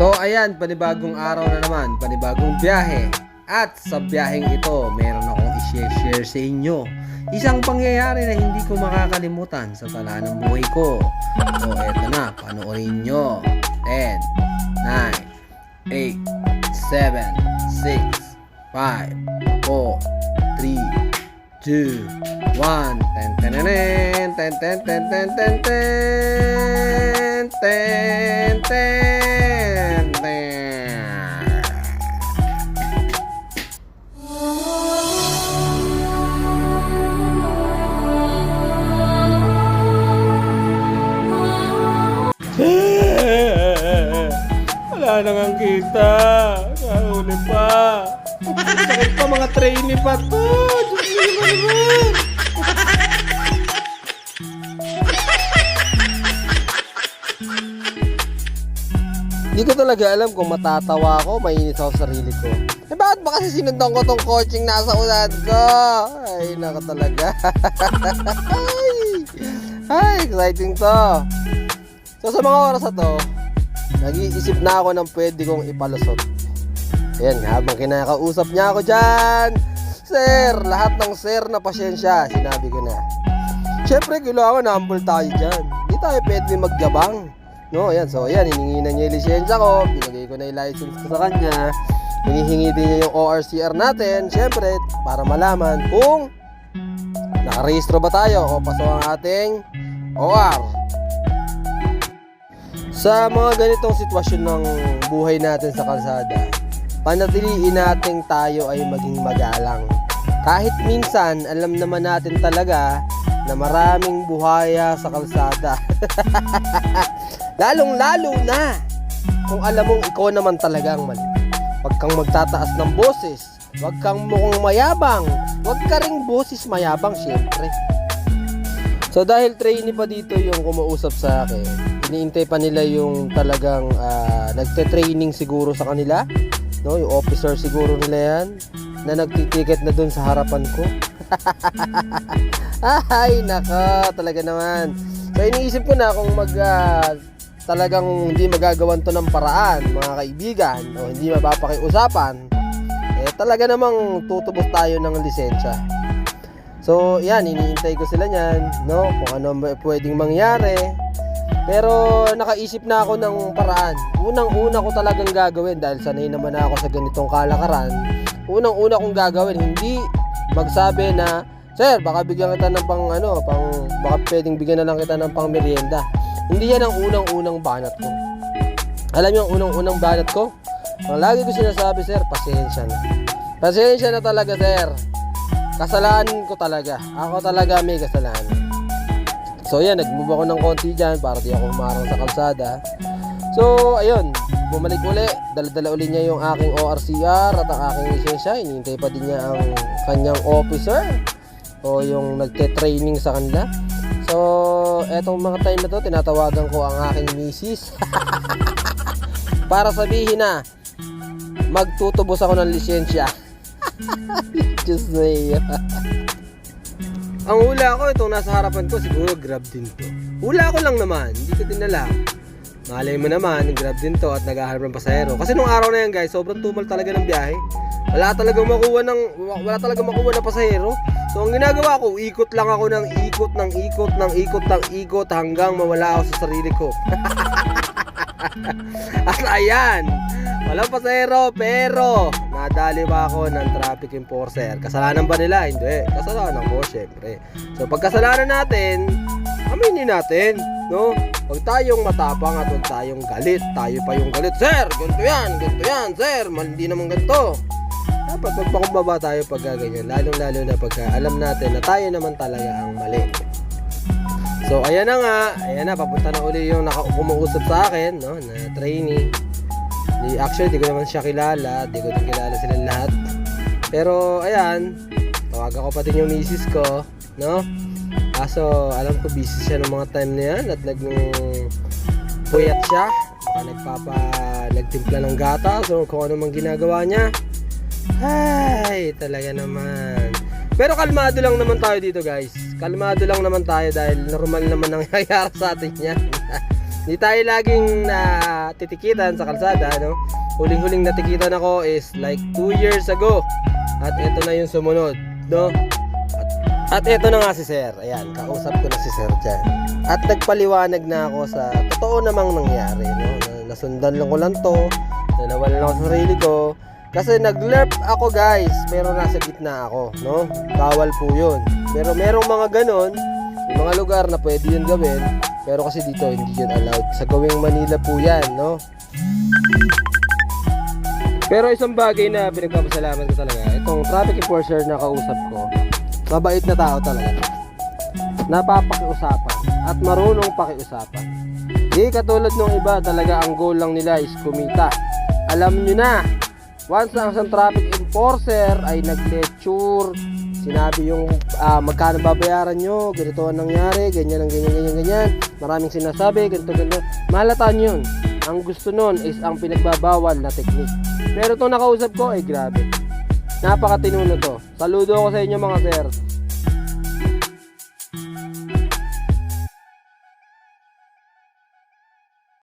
So ayan, panibagong araw na naman, panibagong biyahe. At sa biyaheng ito, meron akong i-share sa inyo. Isang pangyayari na hindi ko makakalimutan sa tala ng buhay ko. So eto na, panoorin nyo. 10, 9, 8, 7, 6, 5, 4, 3, 2, 1. Ten, ten, ten, ten, ten, ten, ten, ten, ten, ten, ten, ten. Wala kita. Nahuli pa. Sakit pa mga trainee pa to. Diyos. Hindi ko talaga alam kung matatawa ako, mainis ako sa sarili ko. Eh bakit ba kasi sinundan ko tong coaching nasa unahan ko? Ay, naka talaga. Ay, ay, exciting to. So sa mga oras na to, nag-iisip na ako ng pwede kong ipalusot. Ayan, habang kinakausap niya ako dyan. Sir, lahat ng sir na pasyensya, sinabi ko na. Siyempre, kailangan humble tayo dyan. Hindi tayo pwede magyabang. No, ayan. So, ayan, hiningi na niya yung lisensya ko. Binigay ko na yung license ko sa kanya. Hinihingi din niya yung ORCR natin. Siyempre, para malaman kung nakarehistro ba tayo o paso ang ating OR. Sa mga ganitong sitwasyon ng buhay natin sa kalsada, panatiliin natin tayo ay maging magalang. Kahit minsan, alam naman natin talaga na maraming buhaya sa kalsada. Lalong-lalo na kung alam mong ikaw naman talaga ang mali. Huwag kang magtataas ng boses. Huwag kang mukhang mayabang. Huwag ka ring boses mayabang, syempre. So dahil trainee pa dito yung kumausap sa akin, iniintay pa nila yung talagang ah, nagte-training siguro sa kanila, no? Yung officer siguro nila yan na nagtitiket na dun sa harapan ko. Ay, naka, talaga naman. So iniisip ko na kung mag ah, talagang hindi magagawan to ng paraan, mga kaibigan, o hindi mapapakiusapan, eh talaga namang tutubos tayo ng lisensya. So, yan, iniintay ko sila niyan, no? Kung ano pwedeng mangyari. Pero nakaisip na ako ng paraan. Unang-una ko talagang gagawin dahil sanay naman ako sa ganitong kalakaran. Unang-una kong gagawin, hindi magsabi na, Sir, baka bigyan kita ng pang ano, pang baka pwedeng bigyan na lang kita ng pang merienda. Hindi yan ang unang-unang banat ko. Alam niyo ang unang-unang banat ko? Ang lagi ko sinasabi, sir, pasensya na. Pasensya na talaga, sir. Kasalanan ko talaga. Ako talaga may kasalanan. So yan, nag-move ako ng konti dyan para di ako umarang sa kalsada. So, ayun, bumalik uli. Dala-dala uli niya yung aking ORCR at ang aking lisensya. Inintay pa din niya ang kanyang officer o yung nagte-training sa kanila. So, etong mga time na to, tinatawagan ko ang aking misis. para sabihin na, magtutubos ako ng lisensya. Diyos na iya. Ang hula ko, itong nasa harapan ko, siguro grab din to. Hula ko lang naman, hindi ko din alam. Malay mo naman, grab din to at naghahanap ng pasahero. Kasi nung araw na yan guys, sobrang tumal talaga ng biyahe. Wala talagang makuha ng, wala talagang makuha ng pasahero. So ang ginagawa ko, ikot lang ako ng ikot ng ikot ng ikot ng ikot hanggang mawala ako sa sarili ko. At ayan, walang pasahero pero nadali ba ako ng traffic enforcer? Kasalanan ba nila? Hindi. Kasalanan ko, syempre. So pag kasalanan natin, aminin natin, no? Huwag tayong matapang at huwag tayong galit. Tayo pa yung galit. Sir, ganito yan, ganito yan, sir. Mali naman ganito. Dapat magpakumbaba tayo pag ganyan. Lalong lalo na pagka alam natin na tayo naman talaga ang mali. So, ayan na nga. Ayan na, papunta na uli yung naka kumuusap sa akin, no, na trainee. Actually, di ko naman siya kilala. Di ko din kilala sila lahat. Pero, ayan, tawagan ko pa din yung misis ko, no? Kaso, alam ko busy siya ng mga time na yan at nag puyat siya. Baka nagpapa, nagtimpla ng gata. So, kung ano mang ginagawa niya. Ay, talaga naman. Pero kalmado lang naman tayo dito guys. Kalmado lang naman tayo dahil normal naman ang nangyayari sa atin yan. Hindi tayo laging na titikitan sa kalsada, no? Huling-huling natikitan ako is like 2 years ago. At ito na yung sumunod, no? At, at ito na nga si Sir. Ayan, kausap ko na si Sir dyan. At nagpaliwanag na ako sa totoo namang nangyari, no? Na, nasundan lang ko lang to, na nawalan ako sa sarili ko. Kasi nag-lerp ako guys, pero nasa gitna ako, no? Bawal po yun. Pero merong mga ganon, mga lugar na pwede yun gawin, pero kasi dito hindi yun allowed. Sa gawing Manila po yan, no? Pero isang bagay na pinagpapasalamat ko talaga, itong traffic enforcer na kausap ko, mabait na tao talaga. Napapakiusapan at marunong pakiusapan. Di katulad nung iba, talaga ang goal lang nila is kumita. Alam nyo na, once ang isang traffic enforcer ay nag-lecture, sinabi yung ah, magkano babayaran nyo, ganito ang nangyari, ganyan, ganyan, ganyan, ganyan. Maraming sinasabi, ganito, ganito. Malatan yun. Ang gusto nun is ang pinagbabawal na technique. Pero itong nakausap ko, ay grabe. Napakatinuno to. Saludo ako sa inyo mga sir.